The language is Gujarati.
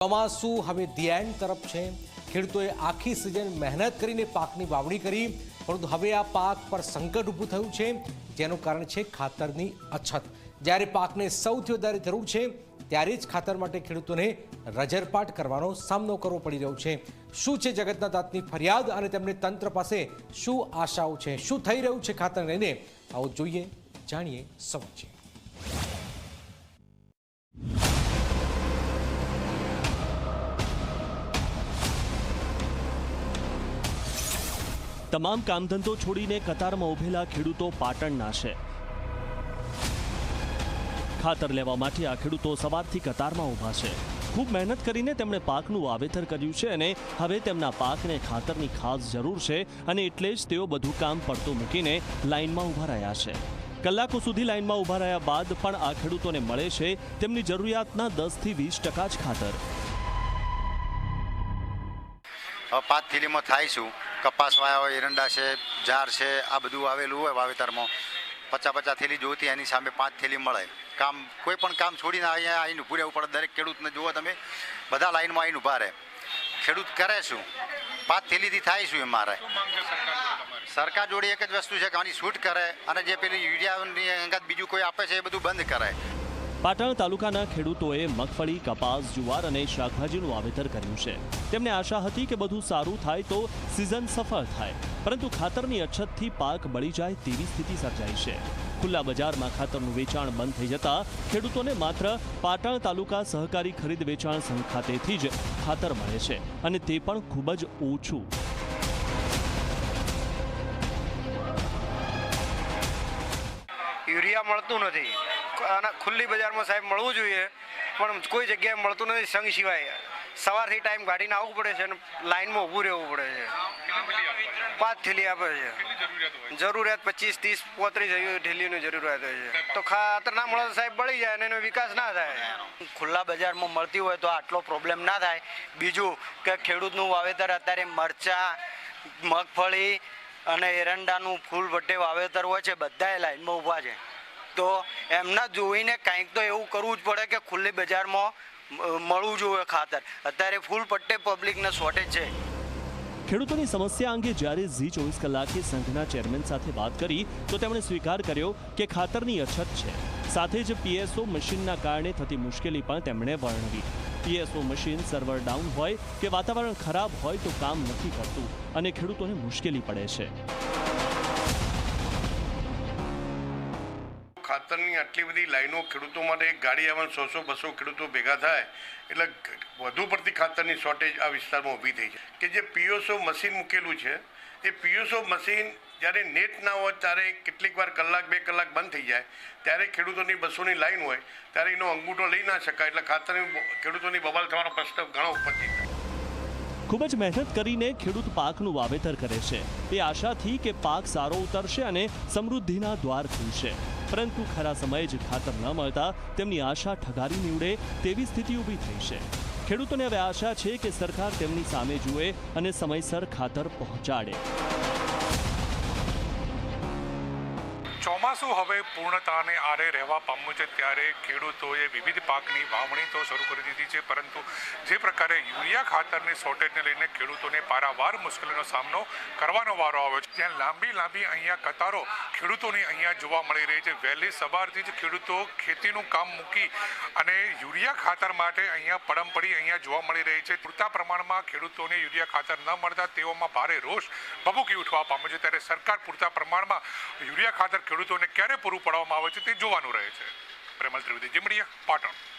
ચોમાસું હવે ધી તરફ છે. ખેડૂતોએ આખી સિઝન મહેનત કરીને પાકની વાવણી કરી, પરંતુ હવે આ પાક પર સંકટ ઊભું થયું છે, જેનું કારણ છે ખાતરની અછત. જ્યારે પાકને સૌથી વધારે જરૂર છે, ત્યારે જ ખાતર માટે ખેડૂતોને રજરપાટ કરવાનો સામનો કરવો પડી રહ્યો છે. શું છે જગતના દાંતની ફરિયાદ અને તેમને તંત્ર પાસે શું આશાઓ છે? શું થઈ રહ્યું છે ખાતર લઈને? આવો જોઈએ, જાણીએ સમજીએ તમામ કામધંધો છોડીને કતારમાં ઉભેલા ખેડૂતો પાટણના છે. ખાતર લેવા માટે આ ખેડૂતો સવારથી કતારમાં ઊભા છે. ખૂબ મહેનત કરીને તેમણે પાકનું વાવેતર કર્યું છે અને હવે તેમના પાકને ખાતરની ખાસ જરૂર છે અને એટલે જ તેઓ બધું કામ પડતું મૂકીને લાઇનમાં ઊભા રહ્યા છે. કલાકો સુધી લાઇનમાં ઊભા રહ્યા બાદ પણ આ ખેડૂતોને મળે છે તેમની જરૂરિયાતના દસથી વીસ ટકા જ ખાતર. પાંચ થેલીમાં થાય શું? કપાસ વાયા હોય એરંડા છે ઝાર છે, આ બધું આવેલું હોય વાવેતરમાં. પચાસ પચાસ થેલી જોતી એની સામે પાંચ થેલી મળે. કામ, કોઈ પણ કામ છોડીને અહીંયા આવીને પૂરે રહેવું પડે. દરેક ખેડૂતને જુઓ તમે, બધા લાઈનમાં આવીને ઊભા રહે. ખેડૂત કરે શું? પાંચ થેલીથી થાય શું એમ મારે? સરકાર જોડે એક જ વસ્તુ છે કે આની છૂટ કરે અને જે પેલી યુરિયાની અંગત બીજું કોઈ આપે છે એ બધું બંધ કરે. પાટણ તાલુકાના ખેડૂતોએ મગફળી, કપાસ, જુવાર અને શાકભાજીનું વાવેતર કર્યું છે. તેમને આશા હતી કે બધું સારું થાય તો સિઝન સફળ થાય, પરંતુ ખાતરની અછતથી પાક બળી જાય તેવી સ્થિતિ સર્જાઈ છે. ખુલ્લા બજારમાં ખાતરનું વેચાણ બંધ થઈ જતા ખેડૂતોને માત્ર પાટણ તાલુકા સહકારી ખરીદ વેચાણ સંઘ ખાતેથી જ ખાતર મળે છે અને તે પણ ખૂબ જ ઓછું. યુરિયા મળતું નથી. અને ખુલ્લી બજારમાં સાહેબ મળવું જોઈએ, પણ કોઈ જગ્યાએ મળતું નથી સંઘ સિવાય. સવારથી ટાઈમ કાઢીને આવવું પડે છે અને લાઇનમાં ઊભું રહેવું પડે છે. પાંચ થેલી આપે છે. જરૂરિયાત પચીસ, ત્રીસ, પોત્રીસ એવી થેલીની જરૂરિયાત હોય છે. તો ખાતર ના મળે સાહેબ બળી જાય અને એનો વિકાસ ના થાય. ખુલ્લા બજારમાં મળતી હોય તો આટલો પ્રોબ્લેમ ના થાય. બીજું કે ખેડૂતનું વાવેતર અત્યારે મરચાં, મગફળી અને એરંડાનું ફૂલ વટે વાવેતર હોય છે. બધાએ લાઈનમાં ઊભા છે. તો એમના જોઈને કાંઈક તો એવું કરવું જ પડે કે ખુલ્લી બજારમાં મળવું જોઈએ ખાતર. અત્યારે ફૂલ પટ્ટે પબ્લિકને શોર્ટેજ છે. ખેડૂતોની સમસ્યા અંગે જ્યારે ઝી ચોવીસ કલાકે સંઘના ચેરમેન સાથે વાત કરી, તો તેમણે સ્વીકાર કર્યો કે ખાતરની અછત છે. સાથે જ પીએસઓ મશીનના કારણે થતી મુશ્કેલી પણ તેમણે વર્ણવી. પીએસઓ મશીન સર્વર ડાઉન હોય કે વાતાવરણ ખરાબ હોય તો કામ નથી કરતું અને ખેડૂતોને મુશ્કેલી પડે છે. ખાતરની આટલી બધી લાઈનો ખેડૂતો માટે એક ગાડી આવવાનું સો સો બસો ખેડૂતો ભેગા થાય, એટલે વધુ પડતી ખાતરની શોર્ટેજ આ વિસ્તારમાં ઊભી થઈ છે. કે જે પીઓસો મશીન મૂકેલું છે, એ પીઓસો મશીન જ્યારે નેટ ના હોય, ત્યારે કેટલીક વાર કલાક, બે કલાક બંધ થઈ જાય. ત્યારે ખેડૂતોની બસોની લાઈન હોય, ત્યારે એનો અંગૂઠો લઈ ના શકાય, એટલે ખાતરની ખેડૂતોની બબાલ થવાનો પ્રશ્ન ઘણો ઉપસ્થિત થાય. ખૂબ જ મહેનત કરીને ખેડૂત પાકનું વાવેતર કરે છે. એ આશાથી કે પાક સારો ઉતરશે અને સમૃદ્ધિના દ્વાર ખુલશે. પરંતુ ખરા સમયે જ ખાતર ન મળતા તેમની આશા ઠગારી નીવડે તેવી સ્થિતિ ઊભી થઈ છે. ખેડૂતોને હવે આશા છે કે સરકાર તેમની સામે જુએ અને સમયસર ખાતર પહોંચાડે. ચોમાસું હવે પૂર્ણતાને આરે રહેવા પામ્યું છે ત્યારે ખેડૂતોએ વિવિધ પાકની વાવણી તો શરૂ કરી દીધી છે, પરંતુ જે પ્રકારે યુરિયા ખાતરની શોર્ટેજને લઈને ખેડૂતોને પારાવાર મુશ્કેલીનો સામનો કરવાનો વારો આવ્યો છે. ત્યાં લાંબી લાંબી અહીંયા કતારો ખેડૂતોની અહીંયા જોવા મળી રહી છે. વહેલી સવારથી જ ખેડૂતો ખેતીનું કામ મૂકી અને યુરિયા ખાતર માટે અહીંયા પડમ પડી અહીંયા જોવા મળી રહી છે. પૂરતા પ્રમાણમાં ખેડૂતોને યુરિયા ખાતર ન મળતા તેઓમાં ભારે રોષ ભભૂકી ઉઠવા પામ્યો છે. ત્યારે સરકાર પૂરતા પ્રમાણમાં યુરિયા ખાતર ખેડૂતોને ક્યારે પૂરું પાડવામાં આવે છે તે જોવાનું રહે છે. પ્રેમલ ત્રિવેદી જીમડિયા પાટણ.